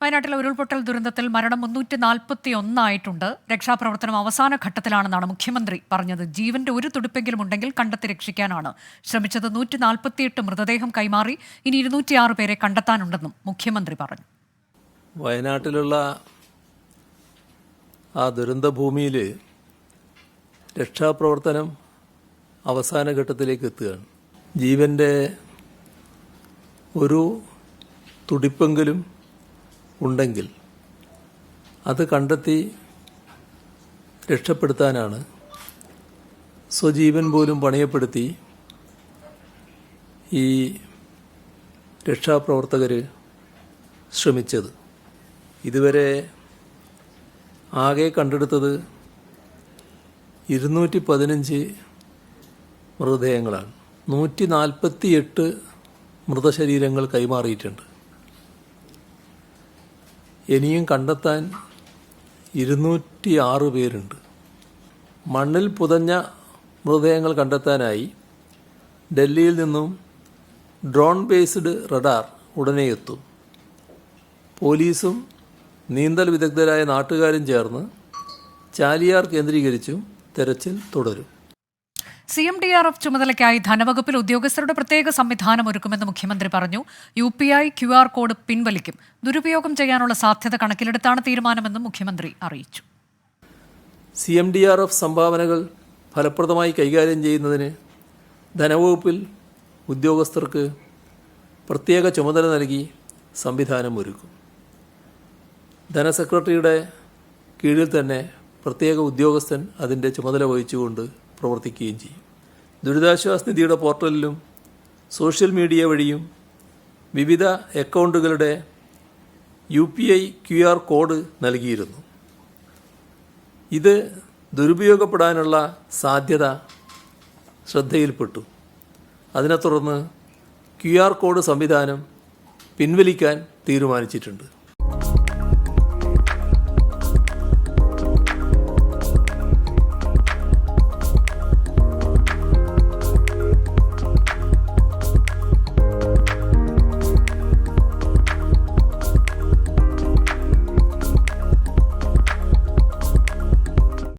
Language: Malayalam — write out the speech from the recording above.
വയനാട്ടിലെ ഉരുൾപൊട്ടൽ ദുരന്തത്തിൽ മരണം മുന്നൂറ്റി നാൽപ്പത്തി ഒന്നായിട്ടുണ്ട് രക്ഷാപ്രവർത്തനം അവസാന ഘട്ടത്തിലാണെന്നാണ് മുഖ്യമന്ത്രി പറഞ്ഞത്. ജീവന്റെ ഒരു തുടിപ്പെങ്കിലും ഉണ്ടെങ്കിൽ കണ്ടെത്തി രക്ഷിക്കാനാണ്. ശ്രമിച്ചത് നൂറ്റി നാൽപ്പത്തിയെട്ട് മൃതദേഹം കൈമാറി ഇനി ഇരുന്നൂറ്റിയാറ് പേരെ കണ്ടെത്താനുണ്ടെന്നും മുഖ്യമന്ത്രി പറഞ്ഞു. വയനാട്ടിലുള്ള ആ ദുരന്തഭൂമിയിൽ രക്ഷാപ്രവർത്തനം അവസാന ഘട്ടത്തിലേക്ക് എത്തുകയാണ്. ജീവന്റെ ഒരു തുടിപ്പെങ്കിലും ഉണ്ടെങ്കിൽ അത് കണ്ടെത്തി രക്ഷപ്പെടുത്താനാണ് സ്വജീവൻ പോലും പണയപ്പെടുത്തി ഈ രക്ഷാപ്രവർത്തകർ ശ്രമിച്ചത്. ഇതുവരെ ആകെ കണ്ടെടുത്തത് ഇരുന്നൂറ്റി പതിനഞ്ച് മൃതദേഹങ്ങളാണ്. നൂറ്റി നാൽപ്പത്തി എട്ട് മൃതശരീരങ്ങൾ കൈമാറിയിട്ടുണ്ട്. ഇനിയും കണ്ടെത്താൻ ഇരുന്നൂറ്റി ആറ് പേരുണ്ട്. മണ്ണിൽ പുതഞ്ഞ മൃതദേഹങ്ങൾ കണ്ടെത്താനായി ഡൽഹിയിൽ നിന്നും ഡ്രോൺ ബേസ്ഡ് റഡാർ ഉടനെ എത്തും. പോലീസും നീന്തൽ വിദഗ്ധരായ നാട്ടുകാരും ചേർന്ന് ചാലിയാർ കേന്ദ്രീകരിച്ചും തെരച്ചിൽ തുടരും. C M D R F ചുമതലയ്ക്കായി ധനവകുപ്പിൽ ഉദ്യോഗസ്ഥരുടെ പ്രത്യേക സംവിധാനം ഒരുക്കുമെന്ന് മുഖ്യമന്ത്രി പറഞ്ഞു. U P I Q R code പിൻവലിക്കും. ദുരുപയോഗം ചെയ്യാനുള്ള സാധ്യത കണക്കിലെടുത്താണ് തീരുമാനമെന്നും മുഖ്യമന്ത്രി അറിയിച്ചു. C M D R F സംഭാവനകൾ ഫലപ്രദമായി കൈകാര്യം ചെയ്യുന്നതിന് ധനവകുപ്പിൽ ഉദ്യോഗസ്ഥർക്ക് പ്രത്യേക ചുമതല നൽകി സംവിധാനം ഒരുക്കും. ധനസെക്രട്ടറിയുടെ കീഴിൽ തന്നെ പ്രത്യേക ഉദ്യോഗസ്ഥൻ അതിന്റെ ചുമതല വഹിച്ചുകൊണ്ട് പ്രവർത്തിക്കുകയും ചെയ്യും. ദുരിതാശ്വാസ നിധിയുടെ പോർട്ടലിലും സോഷ്യൽ മീഡിയ വഴിയും വിവിധ അക്കൗണ്ടുകളുടെ U P I Q R code നൽകിയിരുന്നു. ഇത് ദുരുപയോഗപ്പെടാനുള്ള സാധ്യത ശ്രദ്ധയിൽപ്പെട്ടു. അതിനെ തുടർന്ന് ക്യു ആർ കോഡ് സംവിധാനം പിൻവലിക്കാൻ തീരുമാനിച്ചിട്ടുണ്ട്.